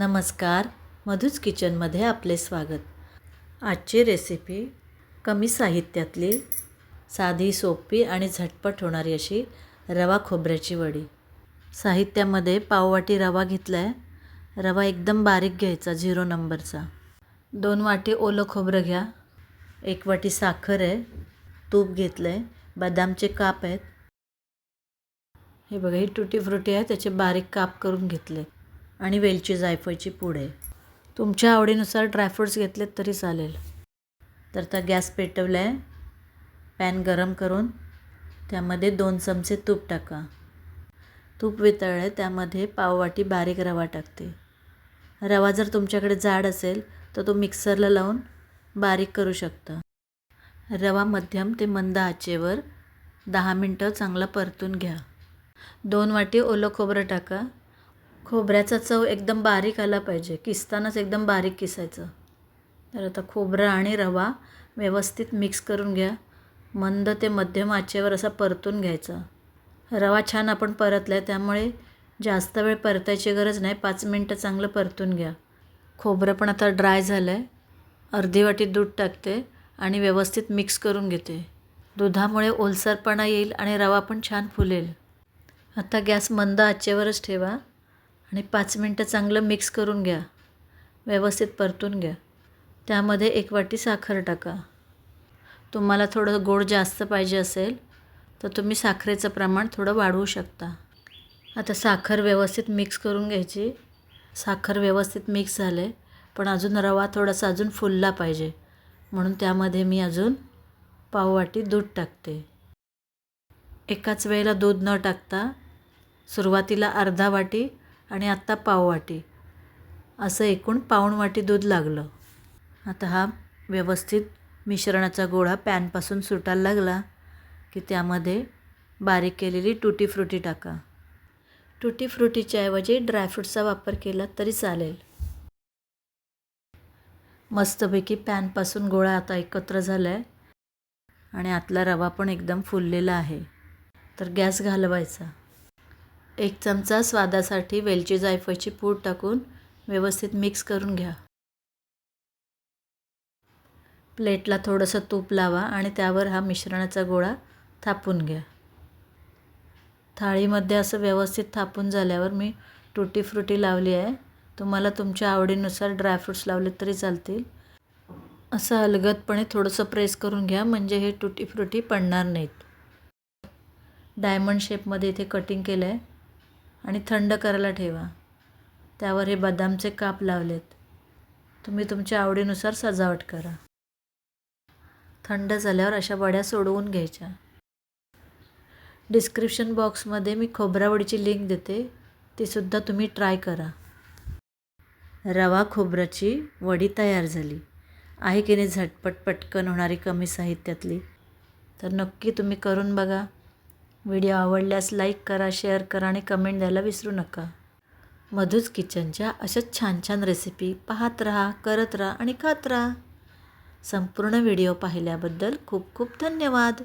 नमस्कार. मधूच किचनमध्ये आपले स्वागत. आजची रेसिपी कमी साहित्यातली साधी सोपी आणि झटपट होणारी अशी रवा खोबऱ्याची वडी. साहित्यामध्ये पाववाटी रवा घेतला आहे रवा एकदम बारीक घ्यायचा झिरो नंबरचा. दोन वाटी ओलं खोबरं घ्या. एक वाटी साखर आहे. तूप घेतलं आहे बदामचे काप आहेत. हे बघा ही तुटी फ्रुटी आहे. त्याचे बारीक काप करून घेतले. आणि वेलची जायफळची पूड. आहे तुमच्या आवडीनुसार ड्रायफ्रूट्स घेतलेत तरी चालेल. तर आता गॅस पेटवला आहे पॅन गरम करून त्यामध्ये दोन चमचे तूप टाका. तूप वितळलं आहे त्यामध्ये पाववाटी बारीक रवा टाकते. रवा जर तुमच्याकडे जाड असेल तर तो मिक्सरला लावून बारीक करू शकता. रवा मध्यम ते मंद आचेवर दहा मिनटं चांगला परतून घ्या. दोन वाटी ओलं खोबरं टाका. खोबऱ्याचा चव एकदम बारीक आला पाहिजे. किसतानाच एकदम बारीक किसायचं. तर आता खोबरं आणि रवा व्यवस्थित मिक्स करून घ्या. मंद ते मध्यम आचेवर असा परतून घ्यायचा. रवा छान आपण परतला आहे त्यामुळे जास्त वेळ परतायची गरज नाही. पाच मिनटं चांगलं परतून घ्या. खोबरं पण आता ड्राय झालं आहे अर्धी वाटी दूध टाकते आणि व्यवस्थित मिक्स करून घेते. दुधामुळे ओलसरपणा येईल आणि रवा पण छान फुलेल. आता गॅस मंद आचेवरच ठेवा. आणि पाच मिनटं चांगलं मिक्स करून घ्या. व्यवस्थित परतून घ्या. त्यामध्ये एक वाटी साखर टाका. तुम्हाला थोडं गोड जास्त पाहिजे असेल तर तुम्ही साखरेचं प्रमाण थोडं वाढवू शकता. आता साखर व्यवस्थित मिक्स करून घ्यायची. साखर व्यवस्थित मिक्स झाले पण अजून रवा थोडासा अजून फुलला पाहिजे. म्हणून त्यामध्ये मी अजून पाववाटी दूध टाकते. एकाच वेळेला दूध न टाकता सुरुवातीला अर्धा वाटी आणि आत्ता पाववाटी असं एकूण पाऊणवाटी दूध लागलं. आता हा व्यवस्थित मिश्रणाचा गोळा पॅनपासून सुटायला लागला की त्यामध्ये बारीक केलेली टुटी फ्रुटी टाका. टुटी फ्रुटीच्या ऐवजी ड्रायफ्रूटचा वापर केला तरी चालेल. मस्तपैकी पॅनपासून गोळा आता एकत्र झाला आहे आणि आतला रवा पण एकदम फुललेला आहे. तर गॅस घालवायचा. एक चमचा स्वादासाठी वेलची जायफळची पूड टाकून व्यवस्थित मिक्स करून घ्या. प्लेटला थोडंसं तूप लावा आणि त्यावर हा मिश्रणाचा गोळा थापून घ्या. थाळीमध्ये असं व्यवस्थित थापून झाल्यावर मी टुटी फ्रुटी लावली आहे. तुम्हाला तुमच्या आवडीनुसार ड्रायफ्रूट्स लावले तरी चालतील. असं अलगदपणे थोडंसं प्रेस करून घ्या म्हणजे हे टुटी फ्रुटी पडणार नाहीत. डायमंड शेपमध्ये इथे कटिंग केलं आहे आणि थंड करायला ठेवा. त्यावर हे बदामचे काप लावलेत. तुम्ही तुमच्या आवडीनुसार सजावट करा. थंड झाल्यावर अशा वड्या सोडवून घ्यायच्या. डिस्क्रिप्शन बॉक्समध्ये मी खोबरावडीची लिंक देते. तीसुद्धा तुम्ही ट्राय करा. रवा खोबऱ्याची वडी तयार झाली. आहे की नाही झटपट पटकन होणारी कमी साहित्यातली? तर नक्की तुम्ही करून बघा. व्हिडिओ आवडल्यास लाईक करा शेअर करा आणि कमेंट द्यायला विसरू नका. मधूज किचनच्या अशाच छान छान रेसिपी पाहत राहा करत राहा आणि खात राहा. संपूर्ण व्हिडिओ पाहिल्याबद्दल खूप खूप धन्यवाद.